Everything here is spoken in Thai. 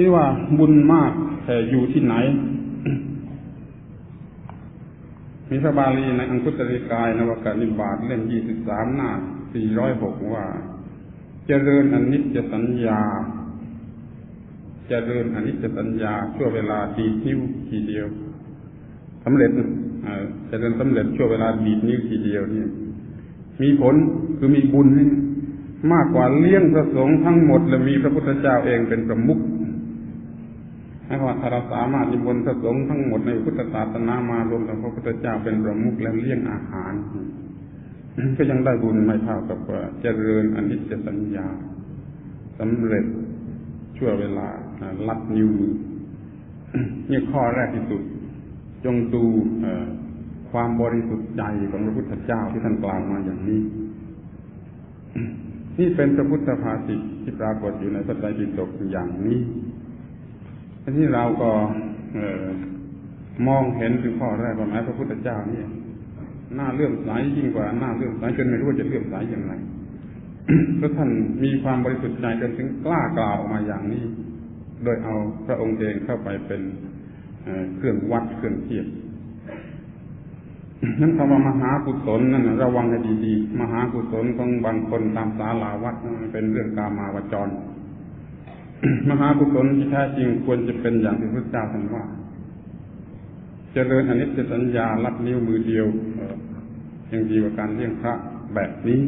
คิดว่าบุญมากแต่อยู่ที่ไหน มีพระบาลีในอังคุตริกายนวกนิบาตเล่มยี่สิบสามหน้าสี่ร้อยหกว่า เจริญอนิจจสัญญา เจริญอนิจจสัญญาชั่วเวลาดีนิ้วทีเดียวสำเร็จเจริญสำเร็จชั่วเวลาดีนิ้วทีเดียวนี่มีผลคือมีบุญมากกว่าเลี้ยงพระสงฆ์ทั้งหมด และมีพระพุทธเจ้าเองเป็นประมุข ให้ว่าถ้าเราสามารถนิมนต์พระสงฆ์ทั้งหมดในพุทธศาสนามารวมทั้งพระพุทธเจ้าเป็นประมุขแล้วเลี้ยงอาหาร ก็ยังได้บุญไม่เท่ากับว่าเจริญอนิจจสัญญาสำเร็จชั่วเวลาลัดนิ้วมือนี่ข้อแรกที่สุด จงดูความบริสุทธิ์ใจของพระพุทธเจ้าที่ท่านกล่าวมาอย่างนี้ นี่เป็นพระพุทธภาษิตที่ปรากฏอยู่ในพระไตรปิฎกอย่างนี้ ทีนี้เราก็มองเห็นถึงข้อแรกว่าแม้พระพุทธเจ้านี่หน้าเลื่อมใสยิ่งกว่าหน้าเลื่อมใสจนไม่รู้ว่าจะเลื่อมใสอย่างไรพระท่านมีความบริสุทธิ์ใจจนถึงกล้ากล่าวออกมาอย่างนี้ โดยเอาพระองค์เองเข้าไปเป็นเครื่องวัดเครื่องเทียบนั้นคำว่ามหากุศลนั่นระวังให้ดีๆ มหากุศลของบางคนตามศาลาวัดเป็นเรื่องกามาวจร มหากุศลที่แท้จริงควรจะเป็นอย่างที่พระเจ้าท่านว่าเจริญอนิจจสัญญารับนิ้วมือเดียวยังดีกว่าการเลี้ยงพระแบบนี้